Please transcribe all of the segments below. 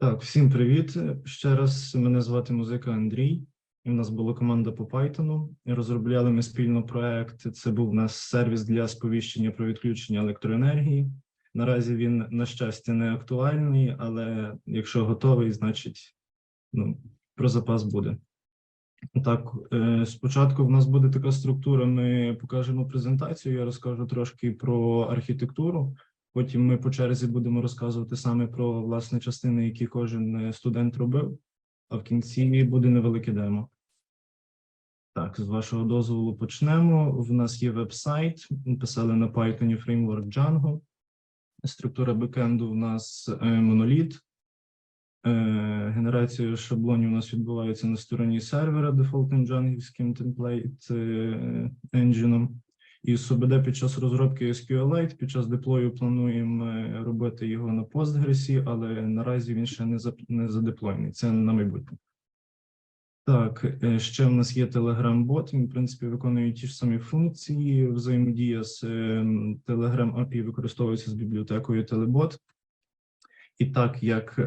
Так, всім привіт. Ще раз мене звати музика Андрій. І в нас була команда по Python. Розробляли ми спільно проект. Це був у нас сервіс для сповіщення про відключення електроенергії. Наразі він, на щастя, не актуальний, але якщо готовий, значить ну, про запас буде. Так, е, спочатку в нас буде така структура. Ми покажемо презентацію. Я розкажу трошки про архітектуру. Потім ми по черзі будемо розказувати саме про власне частини, які кожен е, студент робив. А в кінці буде невелике демо. Так, з вашого дозволу почнемо. В нас є веб-сайт. Писали на Python фреймворк Django. Структура бекенду в нас е, моноліт. Е, Генерація шаблонів у нас відбувається на стороні сервера дефолтним джангівським темплейт е, І СУБД під час розробки SQLite, під час деплою плануємо е, робити його на Postgres, але наразі він ще не за не задеплойний. Це на майбутнє. Так, е, ще в нас є Telegram-бот. Він, в принципі, виконує ті ж самі функції. Взаємодія з е, Telegram API використовується з бібліотекою Telebot. І так як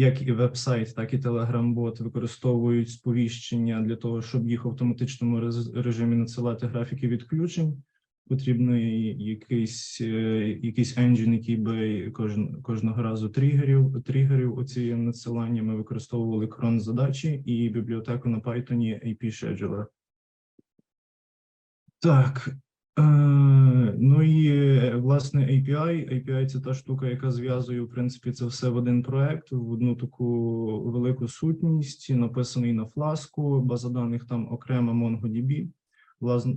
як і веб-сайт, так і Telegram-бот використовують сповіщення для того, щоб їх в автоматичному режимі надсилати графіки відключень. Потрібно якийсь, е, якийсь engine, який би кожен, кожного разу тригерів, тригерів оці надсилання. Ми використовували крон задачі і бібліотеку на Python AP Scheduler. Так, ну і е, власне API. API – це та штука, яка зв'язує в принципі це все в один проект, в одну таку велику сутність, написаний на фласку. База даних там окрема MongoDB.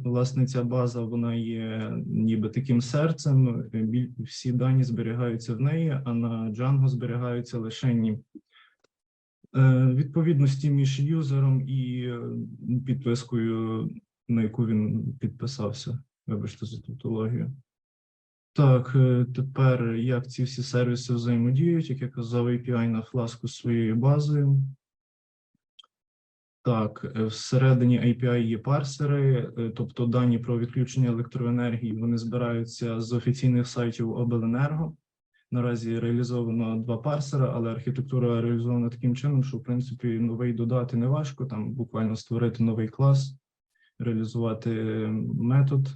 Власне, ця база вона є ніби таким серцем. е, Всі дані зберігаються в неї, а на Django зберігаються лише ні. Е, Відповідності між юзером і е, підпискою, на яку він підписався. Вибачте за тавтологію. Так, е, тепер як ці всі сервіси взаємодіють, як я казав, API на фласку своєю базою. Так, е, всередині API є парсери, е, тобто дані про відключення електроенергії, вони збираються з офіційних сайтів обленерго. Наразі реалізовано два парсера, але архітектура реалізована таким чином, що в принципі новий додати не важко, там буквально створити новий клас, реалізувати е, метод,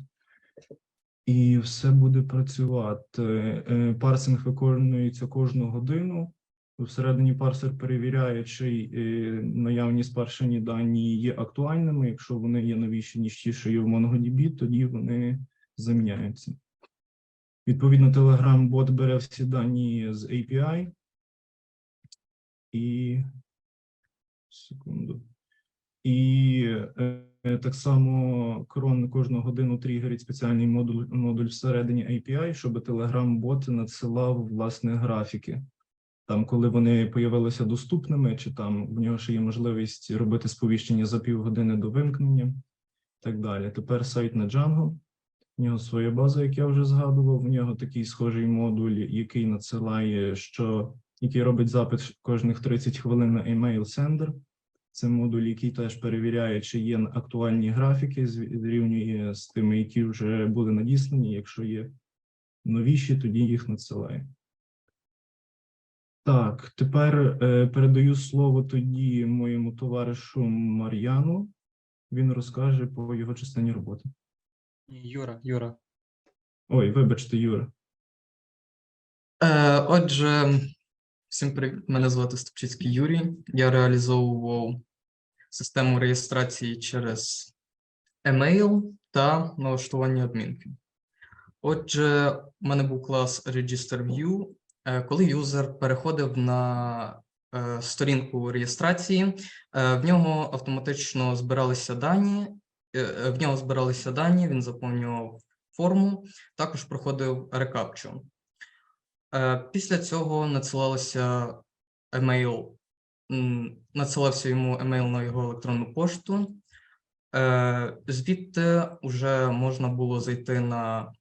і все буде працювати. Е, Парсинг виконується кожну годину. Всередині парсер перевіряє, чи е, наявні спаршені дані є актуальними. Якщо вони є новіші, ніж ті, що є в MongoDB, тоді вони заміняються. Відповідно, Telegram-бот бере всі дані з API. І секунду. І е, так само крон кожну годину тригерить спеціальний модуль, модуль всередині API, щоб Telegram-бот надсилав власне графіки. Там, коли вони появилися доступними, чи там в нього ще є можливість робити сповіщення за півгодини до вимкнення, і так далі. Тепер сайт на Django. В нього своя база, як я вже згадував. В нього такий схожий модуль, який надсилає, що який робить запит кожних 30 хвилин на email sender. Це модуль, який теж перевіряє, чи є актуальні графіки, зрівнює з тими, які вже були надіслані. Якщо є новіші, тоді їх надсилає. Так, тепер е, передаю слово тоді моєму товаришу Мар'яну. Він розкаже по його частині роботи. Юра, Юра. Ой, вибачте, Юра. Е, отже, всім привіт. Мене звати Стопчицький Юрій. Я реалізовував систему реєстрації через емейл та налаштування адмінки. Отже, у мене був клас Register View. Е, Коли юзер переходив на е, сторінку реєстрації, е, в нього автоматично збиралися дані. В нього збиралися дані, він заповнював форму, також проходив рекапчу. Після цього надсилалося емейл, надсилався йому емейл на його електронну пошту. Е, Звідти вже можна було зайти на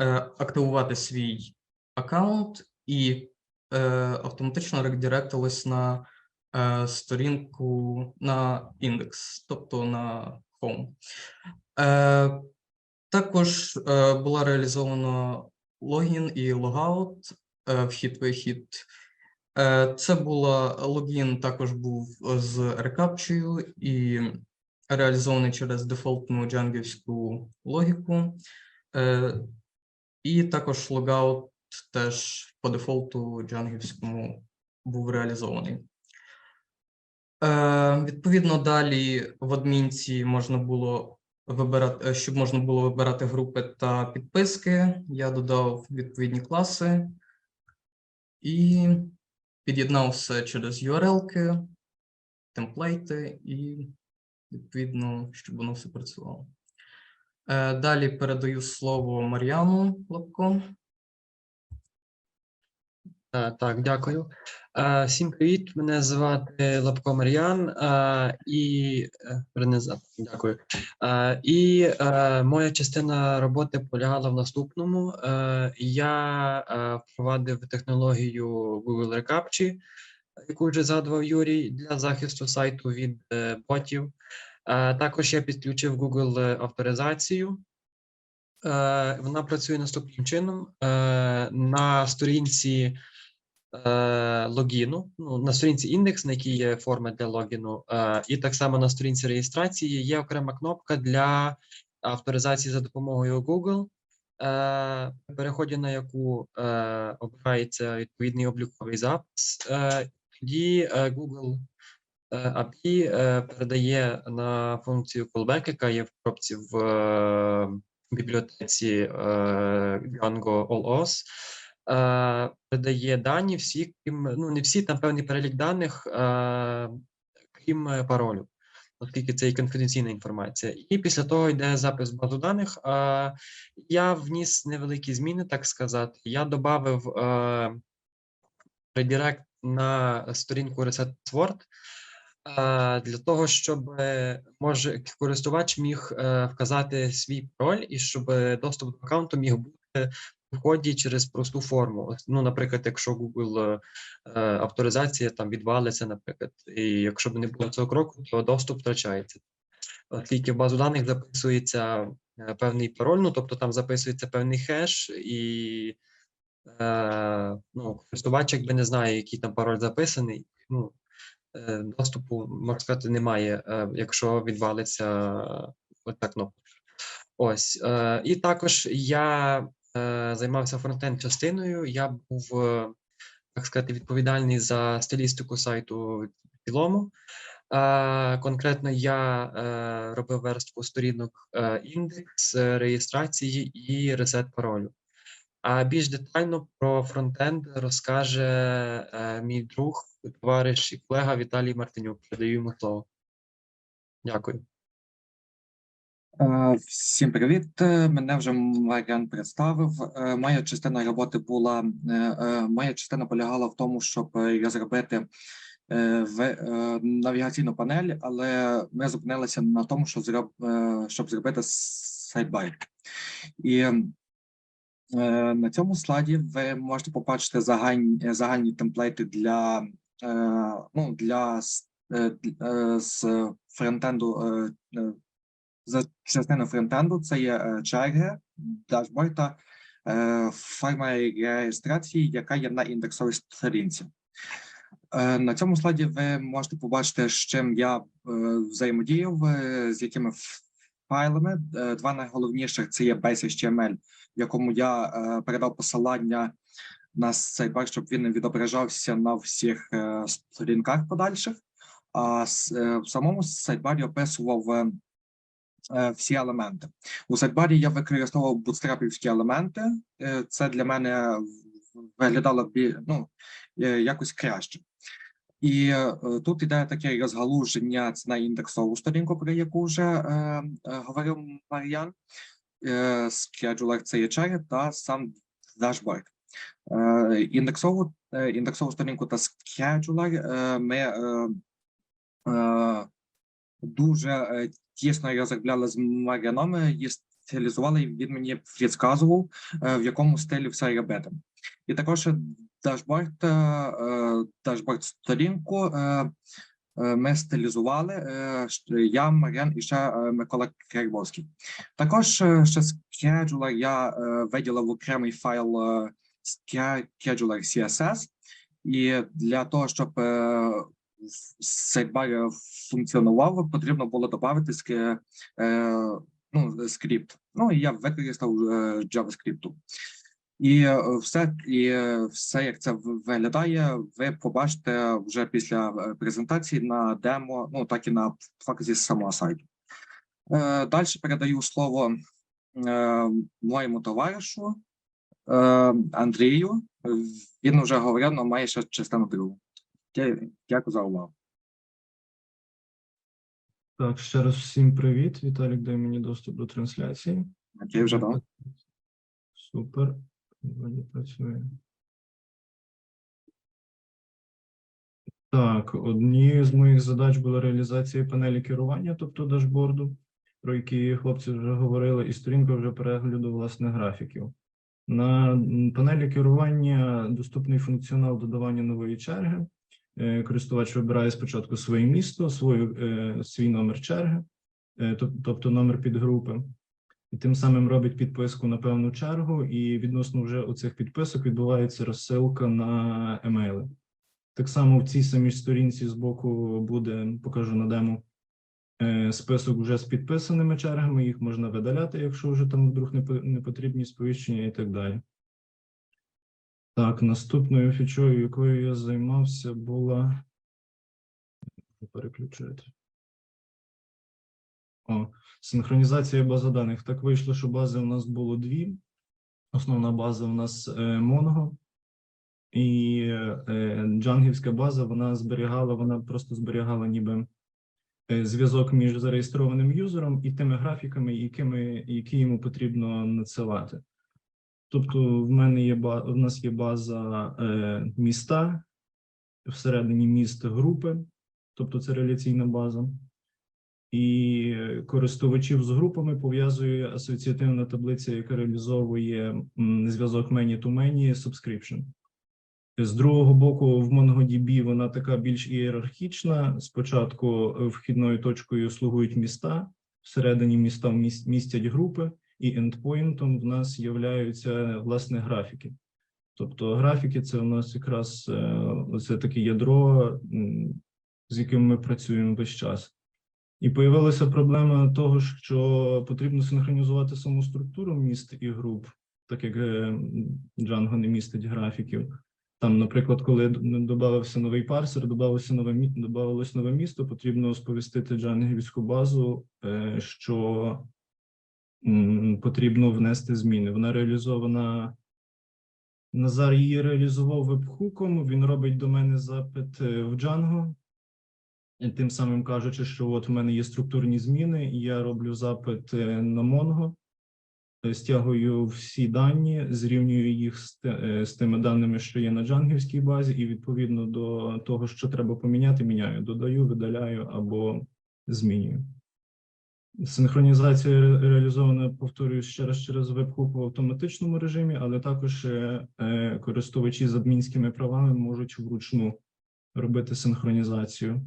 е, активувати свій аккаунт і е, автоматично редиректилось на сторінку на індекс, тобто на home. Також була реалізована логін і логаут, вхід-вихід. Е, Це була логін, також був з рекапчею і реалізований через дефолтну джангівську логіку. Е, І також логаут теж по дефолту джангівському був реалізований. Е, Відповідно, далі в адмінці можна було вибирати, е, щоб можна було вибирати групи та підписки. Я додав відповідні класи і під'єднав все через URL-ки, темплейти і відповідно, щоб воно все працювало. Е, Далі передаю слово Мар'яну Лапко. Е, Так, дякую. Е, Всім привіт. Мене звати Лапко Мар'ян. е, І дякую. І моя частина роботи полягала в наступному. Я впровадив технологію Google Recaptcha, яку вже згадував Юрій, для захисту сайту від ботів. Також я підключив Google авторизацію. Вона працює наступним чином. На сторінці логіну, ну, на сторінці індекс, на якій є форма для логіну, е, і так само на сторінці реєстрації є окрема кнопка для авторизації за допомогою Google, е, переході на яку е, обирається відповідний обліковий запис. Е, тоді е, Google е, API е, передає на функцію callback, яка є в коробці в е, бібліотеці е, Django AllOS, е, передає дані всі, крім, ну не всі, там певний перелік даних, е, крім е, паролю, оскільки це і конфіденційна інформація. І після того йде запис в базу даних. Е, я вніс невеликі зміни, так сказати. Я додав е, редирект на сторінку Reset е, для того, щоб е, може користувач міг е, вказати свій пароль і щоб е, доступ до аккаунту міг бути в ході через просту форму. Ну, наприклад, якщо Google е, авторизація там відвалиться, наприклад, і якщо б не було цього кроку, то доступ втрачається. Оскільки в базу даних записується е, певний пароль, ну тобто там записується певний хеш, і е, ну, користувач якби не знає, який там пароль записаний. Ну, е, доступу, можна сказати, немає, якщо відвалиться оця кнопка. Ось. е, І також я займався фронтенд частиною. Я був, е, так сказати, відповідальний за стилістику сайту в цілому. Е, Конкретно я е, робив верстку сторінок е, індекс, е, реєстрації і ресет паролю. А більш детально про фронтенд розкаже е, мій друг, товариш і колега Віталій Мартинюк. Передаю йому слово. Дякую. Е, Всім привіт. Е, Мене вже Мар'ян представив. Е, Моя частина роботи була моя частина полягала в тому, щоб розробити навігаційну панель, але ми зупинилися на тому, що зроб, щоб зробити сайдбар. І на цьому слайді ви можете побачити загальні, загальні темплейти для, ну, для з фронтенду за частина фронтенду це є черги, дашборд та е, форма реєстрації, яка є на індексовій сторінці. Е, На цьому слайді ви можете побачити, з чим я е, взаємодіяв, з якими файлами. Два найголовніших це є Base.html, в якому я передав посилання на сайт, щоб він відображався на всіх сторінках подальших. А в самому сайдбарі описував всі елементи. У сайдбарі я використовував бутстрапівські елементи. Е, Це для мене виглядало ну, е, якось краще. І е, тут іде таке розгалуження на індексову сторінку, про яку вже е, е, говорив Мар'ян. Е, Scheduler це є черги та сам дашборд. Е, індексову, е, індексову сторінку та scheduler е, ми е, е, дуже е, тісно розробляли з Мар'яном, е, її стилізували, і він мені підказував, е, в якому стилі все робити. І також дашборд, е, дашборд сторінку ми стилізували. Я, Мар'ян і ще Микола Кербовський. Також ще scheduler я виділив окремий файл scheduler CSS, І для того, щоб е, сайдбар функціонував, потрібно було додати ск- е, ну, скрипт. Ну і я використав е, JavaScript. І е, все, і е, все, як це виглядає, ви побачите вже після е, презентації на демо, ну так і на факті самого сайту. Е, Далі передаю слово е, моєму товаришу е, Андрію. Він вже говорив, але має ще частину другу. Дя- Дякую за увагу. Так, ще раз всім привіт. Віталік дає мені доступ до трансляції. Окей, вже дав. Супер. Вроді працює. Так, однією з моїх задач була реалізація панелі керування, тобто дашборду, про які хлопці вже говорили, і сторінка вже перегляду власне графіків. На панелі керування доступний функціонал додавання нової черги. Е, Користувач вибирає спочатку своє місто, свою, е, свій номер черги, е, тобто номер підгрупи і тим самим робить підписку на певну чергу, і відносно вже оцих підписок відбувається розсилка на емейли. Так само в цій самій сторінці збоку буде, покажу на демо, список вже з підписаними чергами, їх можна видаляти, якщо вже там вдруг не потрібні сповіщення і так далі. Так, наступною фічою, якою я займався, була. Переключити. О, Синхронізація бази даних. Так вийшло, що бази у нас було дві. Основна база у нас е, Mongo, і е, джангівська база вона зберігала, вона просто зберігала ніби е, зв'язок між зареєстрованим юзером і тими графіками, якими, які йому потрібно надсилати. Тобто, в мене є в нас є база е, міста, всередині міст групи, тобто це реляційна база і користувачів з групами пов'язує асоціативна таблиця, яка реалізовує зв'язок many to many subscription. З другого боку, в MongoDB вона така більш ієрархічна. Спочатку е, вхідною точкою слугують міста, всередині міста містять групи, і ендпоінтом в нас являються власне графіки. Тобто графіки це у нас якраз е, це таке ядро, з яким ми працюємо весь час. І появилася проблема того, що потрібно синхронізувати саму структуру міст і груп, так як е, Django не містить графіків. Там, наприклад, коли додавався новий парсер, додавалося нове додавалось нове місто, потрібно сповістити джангівську базу, е, що потрібно внести зміни. Вона реалізована. Назар її реалізував вебхуком. Він робить до мене запит е, в Django, тим самим кажучи, що от в мене є структурні зміни, і я роблю запит е, на Mongo, е, стягую всі дані, зрівнюю їх з тими даними, що є на джангівській базі, і відповідно до того, що треба поміняти, міняю, додаю, видаляю або змінюю. Синхронізація ре- реалізована, повторюю ще раз через вебхук в автоматичному режимі, але також е, е, користувачі з адмінськими правами можуть вручну робити синхронізацію.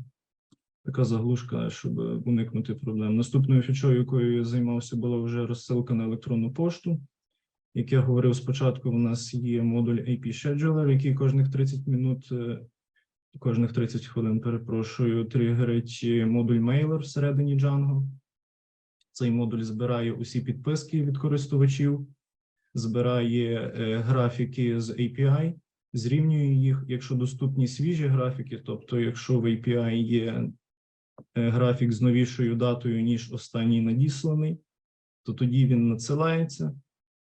Така заглушка, щоб уникнути проблем. Наступною фічою, якою я займався, була вже розсилка на електронну пошту. Як я говорив спочатку, у нас є модуль AP Scheduler, який кожних 30 минут, е, кожних 30 хвилин, перепрошую, тригерить модуль Mailer всередині Django. Цей модуль збирає усі підписки від користувачів, збирає е, графіки з API, зрівнює їх, якщо доступні свіжі графіки, тобто якщо в API є е, графік з новішою датою, ніж останній надісланий, то тоді він надсилається.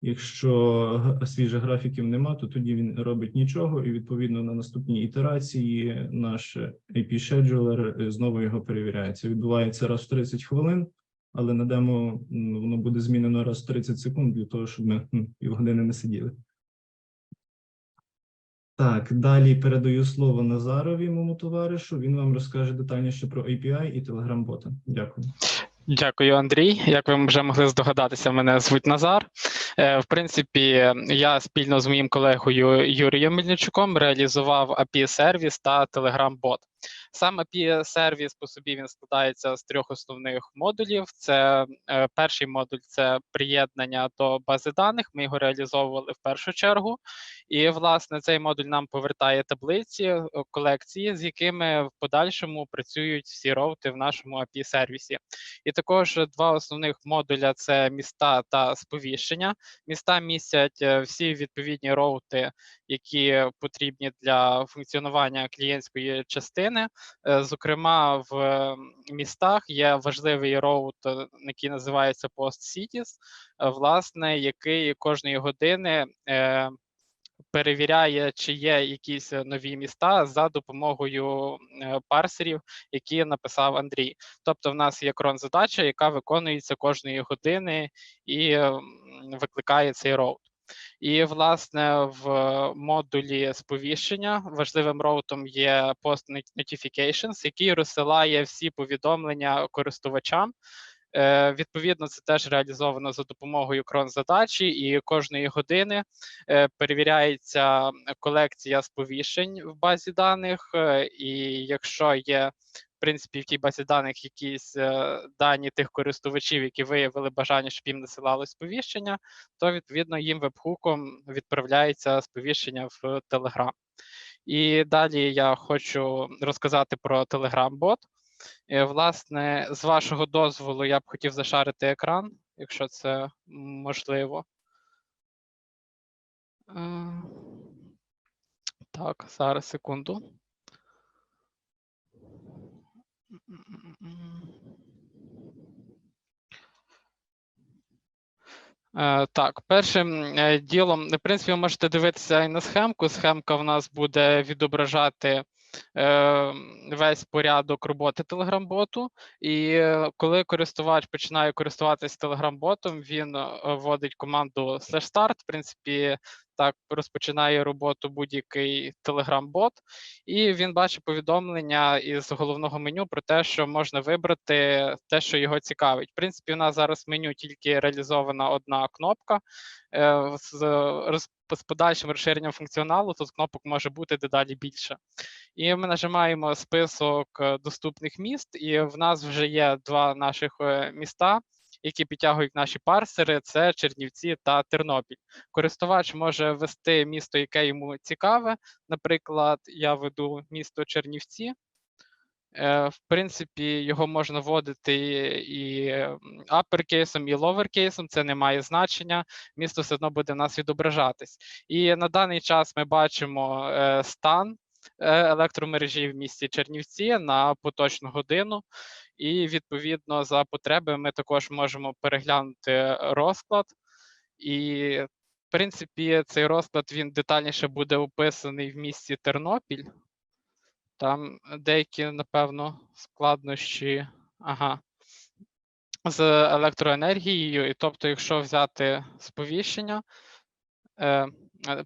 Якщо свіжих графіків нема, то тоді він робить нічого, і відповідно на наступній ітерації наш AP scheduler е, знову його перевіряє. Це відбувається раз в 30 хвилин, але на демо воно буде змінено раз в 30 секунд для того, щоб ми півгодини не сиділи. Так, далі передаю слово Назарові, моєму товаришу. Він вам розкаже детальніше про API і Telegram-бота. Дякую. Дякую, Андрій. Як ви вже могли здогадатися, мене звуть Назар. Е, В принципі, я спільно з моїм колегою Юрієм Мельничуком реалізував API сервіс та Telegram-бот. Сам API сервіс по собі він складається з трьох основних модулів. Це е, перший модуль це приєднання до бази даних. Ми його реалізовували в першу чергу. І власне цей модуль нам повертає таблиці колекції, з якими в подальшому працюють всі роути в нашому API сервісі. І також два основних модуля це міста та сповіщення. Міста містять е, всі відповідні роути, які потрібні для функціонування клієнтської частини. Е, Зокрема, в містах є важливий роут, е, який називається Post Cities, е, власне, який кожної години перевіряє, чи є якісь нові міста за допомогою парсерів, які написав Андрій. Тобто, в нас є крон задача, яка виконується кожної години і викликає цей роут. І, власне, в модулі сповіщення важливим роутом є Post Notifications, який розсилає всі повідомлення користувачам. Е, Відповідно, це теж реалізовано за допомогою крон задачі, і кожної години е, перевіряється колекція сповіщень в базі даних. е, І якщо є принципі в тій базі даних якісь е, дані тих користувачів, які виявили бажання, щоб їм насилали сповіщення, то відповідно їм вебхуком відправляється сповіщення в Telegram. І далі я хочу розказати про Telegram-бот. Е, Власне, з вашого дозволу, я б хотів зашарити екран, якщо це можливо. Е, Так, зараз секунду. Е, Так, першим е, ділом, в принципі, ви можете дивитися і на схемку. Схемка в нас буде відображати е, весь порядок роботи Telegram-боту. І коли користувач починає користуватися Telegram-ботом, він вводить команду slash start. В принципі, так розпочинає роботу будь-який Telegram-бот, і він бачить повідомлення із головного меню про те, що можна вибрати те, що його цікавить. В принципі, у нас зараз в меню тільки реалізована одна кнопка. Е, З, роз- з подальшим розширенням функціоналу тут кнопок може бути дедалі більше. І ми нажимаємо список е, доступних міст, і в нас вже є два наших е, міста, які підтягують наші парсери: це Чернівці та Тернопіль. Користувач може ввести місто, яке йому цікаве. Наприклад, я веду місто Чернівці. Е, В принципі, його можна вводити і апперкейсом, і ловеркейсом, це не має значення. Місто все одно буде в нас відображатись. І на даний час ми бачимо е, стан е, електромережі в місті Чернівці на поточну годину. І відповідно за потреби ми також можемо переглянути розклад. І в принципі, цей розклад він детальніше буде описаний в місті Тернопіль. Там деякі, напевно, складнощі. Ага. З електроенергією. І тобто, якщо взяти сповіщення, е,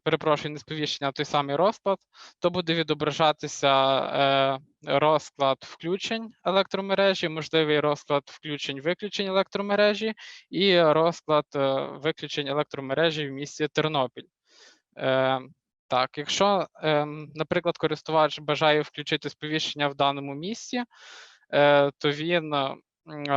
перепрошую, не сповіщення, а той самий розклад, то буде відображатися е, розклад включень електромережі, можливий розклад включень-виключень електромережі і розклад е, виключень електромережі в місті Тернопіль. Е, так, якщо, наприклад, користувач бажає включити сповіщення в даному місці, то він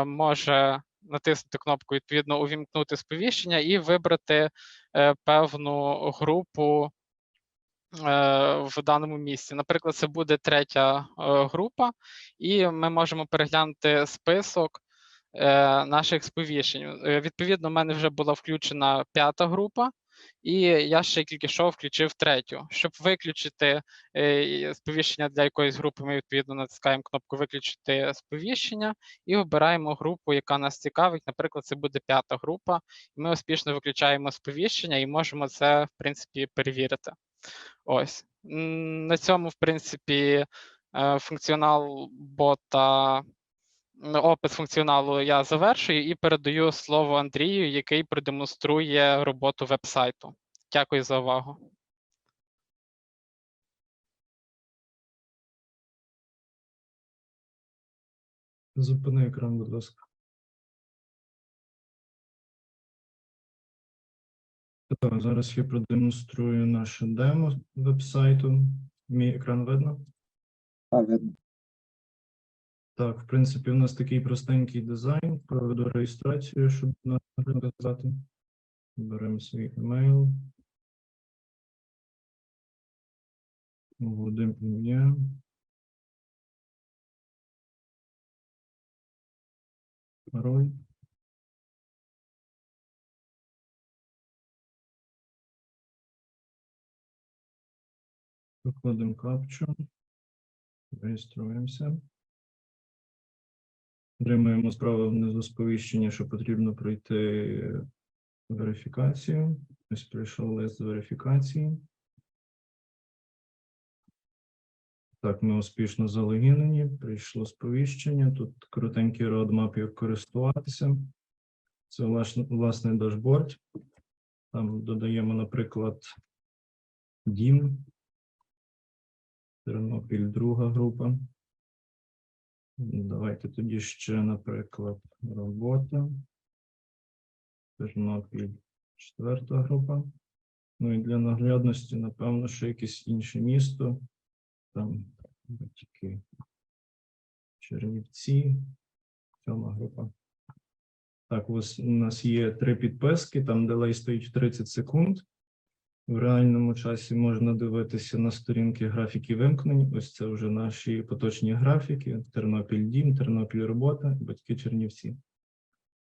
може натиснути кнопку відповідно увімкнути сповіщення і вибрати е, певну групу е, в даному місці. Наприклад, це буде третя е, група, і ми можемо переглянути список наших сповіщень. Відповідно, в мене вже була включена п'ята група. І я ще тільки що включив третю. Щоб виключити е, сповіщення для якоїсь групи, ми відповідно натискаємо кнопку Виключити сповіщення і обираємо групу, яка нас цікавить. Наприклад, це буде п'ята група. Ми успішно виключаємо сповіщення і можемо це, в принципі, перевірити. Ось. На цьому, в принципі, е, функціонал бота. Опис функціоналу я завершую і передаю слово Андрію, який продемонструє роботу веб-сайту. Дякую за увагу. Зупини екран, будь ласка. Так, зараз я продемонструю наше демо веб-сайту. Мій екран видно? А, видно. Так, в принципі, у нас такий простенький дизайн. Проведу реєстрацію, щоб наказати. Беремо свій емейл. Вводимо ім'я. Пароль. Проходимо капчу. Реєструємося. Отримуємо справа внизу сповіщення, що потрібно пройти верифікацію. Ось прийшов лист з верифікації. Так, ми успішно залогінені, прийшло сповіщення. Тут коротенький родмап, як користуватися. Це власне дашборд. Там додаємо, наприклад, дім. Тернопіль, друга група. Давайте тоді ще, наприклад, робота. Тернопіль, четверта група. Ну і для наглядності, напевно, ще якесь інше місто. Там батьки. Чернівці, сьома група. Так, у нас є три підписки, там делей стоїть в 30 секунд. В реальному часі можна дивитися на сторінки графіки вимкнень. Ось це вже наші поточні графіки: Тернопіль Дім, Тернопіль Робота, батьки Чернівці.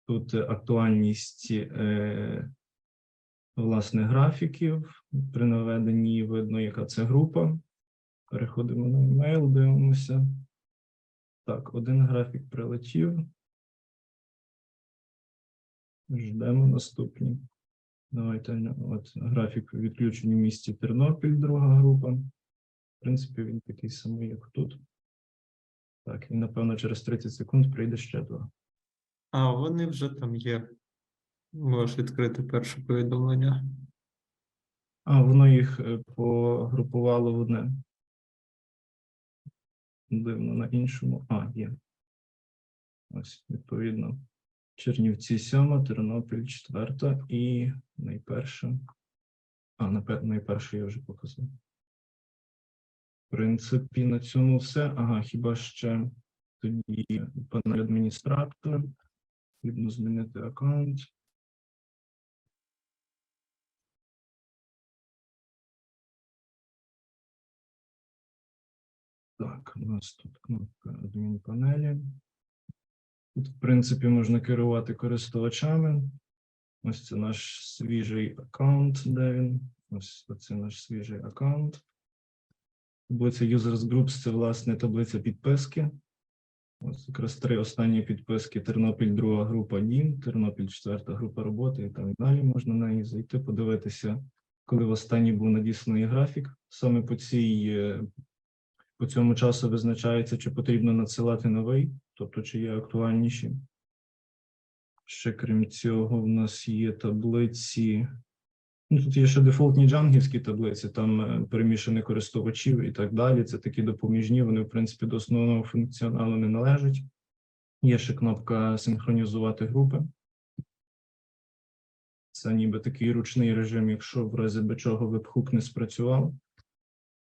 Тут актуальність е, власне графіків. При наведенні видно, яка це група. Переходимо на емейл, дивимося. Так, один графік прилетів. Ждемо наступні. Давайте от графік відключення в місті Тернопіль, друга група. В принципі, він такий самий, як тут. Так, і напевно через 30 секунд прийде ще два. А, вони вже там є. Можеш відкрити перше повідомлення. А, воно їх е, погрупувало в одне. Дивно на іншому. А, є. Ось, відповідно. Чернівці сьома, Тернопіль четверта і найперша. А, найперше я вже показав. В принципі, на цьому все. Ага, хіба ще тоді панель адміністратора. Потрібно змінити аккаунт. Так, у нас тут кнопка адмінпанелі. Тут, в принципі, можна керувати користувачами. Ось це наш свіжий аккаунт, де він. Ось це наш свіжий аккаунт. Таблиця Users Groups – це, власне, таблиця підписки. Ось якраз три останні підписки: Тернопіль, друга група Дім, Тернопіль, четверта група роботи і так далі. Можна на неї зайти, подивитися, коли в останній був надісланий графік. Саме по цій е, по цьому часу визначається, чи потрібно надсилати новий, тобто чи є актуальніші. Ще крім цього, в нас є таблиці. Ну, тут є ще дефолтні джангівські таблиці, там е, перемішані користувачів і так далі. Це такі допоміжні, вони, в принципі, до основного функціоналу не належать. Є ще кнопка синхронізувати групи. Це ніби такий ручний режим, якщо в разі до чого веб-хук не спрацював.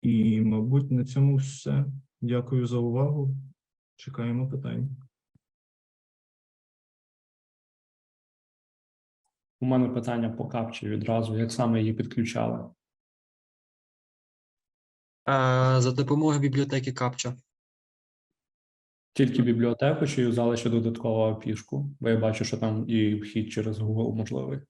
І, мабуть, на цьому все. Дякую за увагу. Чекаємо питань. У мене питання по капчі відразу, як саме її підключали. Е, За допомогою бібліотеки Капча. Тільки бібліотеку чи юзали ще додаткову пішку? Бо я бачу, що там і вхід через Google можливий.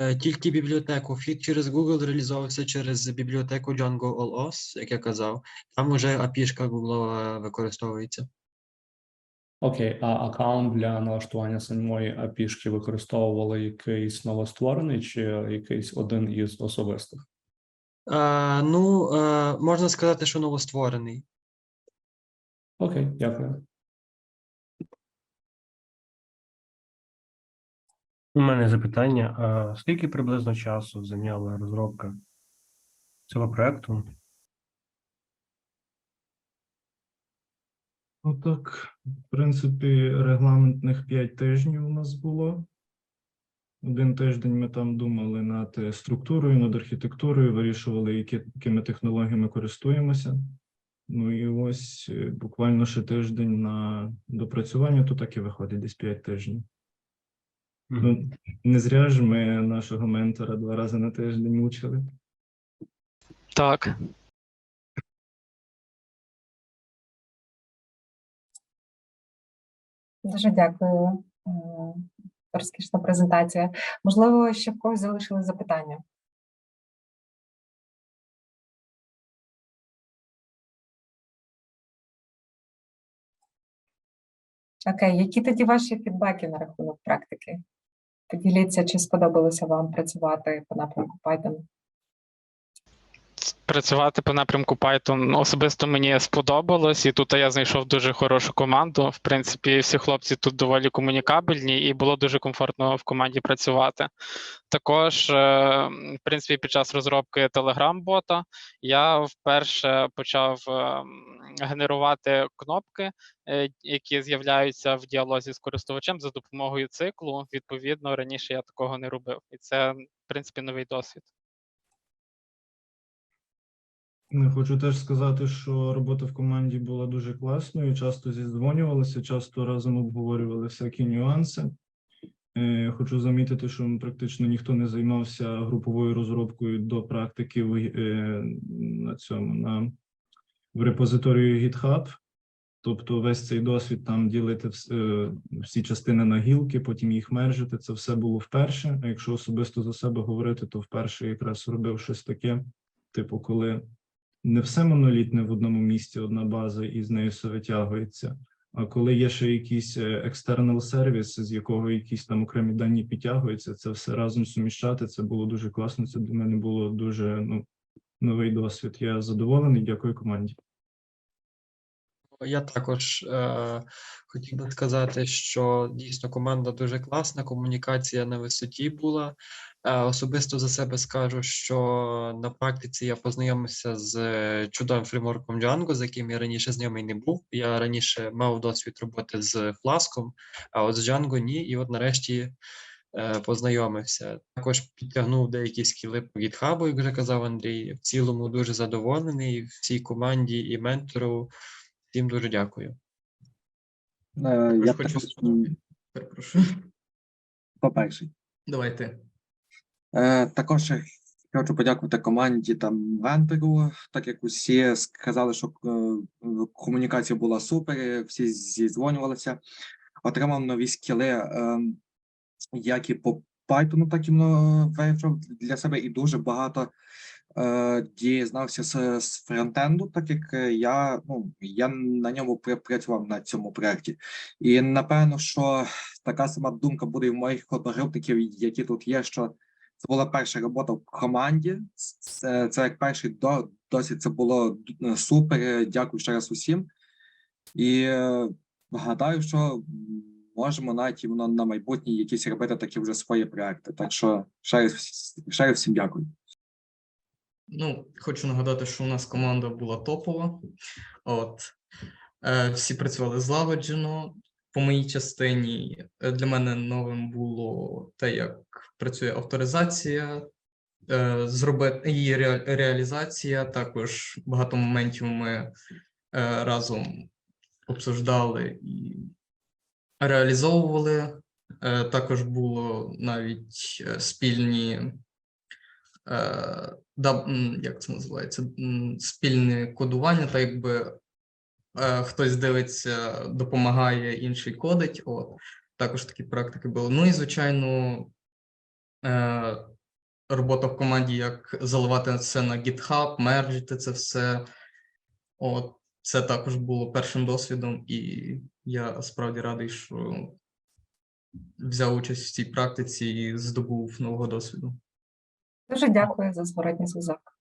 Е, Тільки бібліотеку. Вхід через Google реалізовувався через бібліотеку Django All-OS, як я казав. Там уже API-шка Google використовується. Окей, а аккаунт для налаштування самої API-шки використовували якийсь новостворений чи якийсь один із особистих? Е, Ну, е, можна сказати, що новостворений. Окей, дякую. У мене запитання: а скільки приблизно часу зайняла розробка цього проекту? Отак, в принципі, регламентних 5 тижнів у нас було. Один тиждень ми там думали над структурою, над архітектурою, вирішували, які, якими технологіями користуємося. Ну і ось е, буквально ще тиждень на допрацювання, то так і виходить десь 5 тижнів. Ну, не зря ж ми нашого ментора два рази на тиждень мучили. Так. Дуже дякую. е, Розкішна презентація. Можливо, ще в когось залишили запитання. Окей, які тоді ваші фідбеки на рахунок практики? Поділіться, чи сподобалося вам працювати по напрямку Python? Працювати по напрямку Python особисто мені сподобалось, і тут я знайшов дуже хорошу команду. В принципі, всі хлопці тут доволі комунікабельні, і було дуже комфортно в команді працювати. Також, е, в принципі, під час розробки Telegram-бота я вперше почав е, генерувати кнопки, е, які з'являються в діалозі з користувачем за допомогою циклу. Відповідно, раніше я такого не робив, і це, в принципі, новий досвід. Ну, Хочу теж сказати, що робота в команді була дуже класною. Часто зідзвонювалися, часто разом обговорювали всякі нюанси. Е, Хочу замітити, що практично ніхто не займався груповою розробкою до практики в, е, на цьому на в репозиторії GitHub. Тобто, весь цей досвід там ділити е, всі частини на гілки, потім їх мержити. Це все було вперше. А якщо особисто за себе говорити, то вперше якраз робив щось таке, типу, коли не все монолітне в одному місці, одна база, і з нею все витягується. А коли є ще якийсь екстернал сервіс, з якого якісь там окремі дані підтягуються, це все разом суміщати. Це було дуже класно. Це для мене було дуже ну новий досвід. Я задоволений. Дякую команді. Я також е, хотів би сказати, що дійсно команда дуже класна, комунікація на висоті була. Е, особисто за себе скажу, що на практиці я познайомився з е, чудовим фреймворком Django, з яким я раніше знайомий не був. Я раніше мав досвід роботи з Flask, а от з Django ні. І от нарешті е, познайомився. Також підтягнув деякі скіли по GitHub, як вже казав Андрій. В цілому дуже задоволений всій команді і ментору. Всім дуже дякую. Е, Я хочу. Перепрошую. по перший. Давайте. Е, Також хочу подякувати команді там вентеру, так як усі сказали, що е, комунікація була супер, всі зідзвонювалися. Отримав нові скіли, е, як і по Python, так і вивчив для себе і дуже багато е, дізнався з, з фронтенду, так як е, я, ну, я на ньому пр- працював на цьому проєкті. І напевно, що така сама думка буде і в моїх одногрупників, які тут є, що це була перша робота в команді. Це, це як перший до, досвід. Це було супер. Дякую ще раз усім. І е, гадаю, що можемо навіть і на, на майбутнє якісь робити такі вже свої проекти. Так що ще раз, ще раз всім дякую. Ну, хочу нагадати, що у нас команда була топова. От е, всі працювали злагоджено. По моїй частині е, для мене новим було те, як працює авторизація, е, зробити її ре, реалізація. Також багато моментів ми е, разом обсуждали і реалізовували. Е, також було навіть е, спільні е, як це називається, спільне кодування, так якби е, хтось дивиться, допомагає, інший кодить. От також такі практики були. Ну і звичайно, е, робота в команді, як заливати це на GitHub, мерджити це все. От це також було першим досвідом, і я справді радий, що взяв участь в цій практиці і здобув нового досвіду. Дуже дякую за зворотній зв'язок.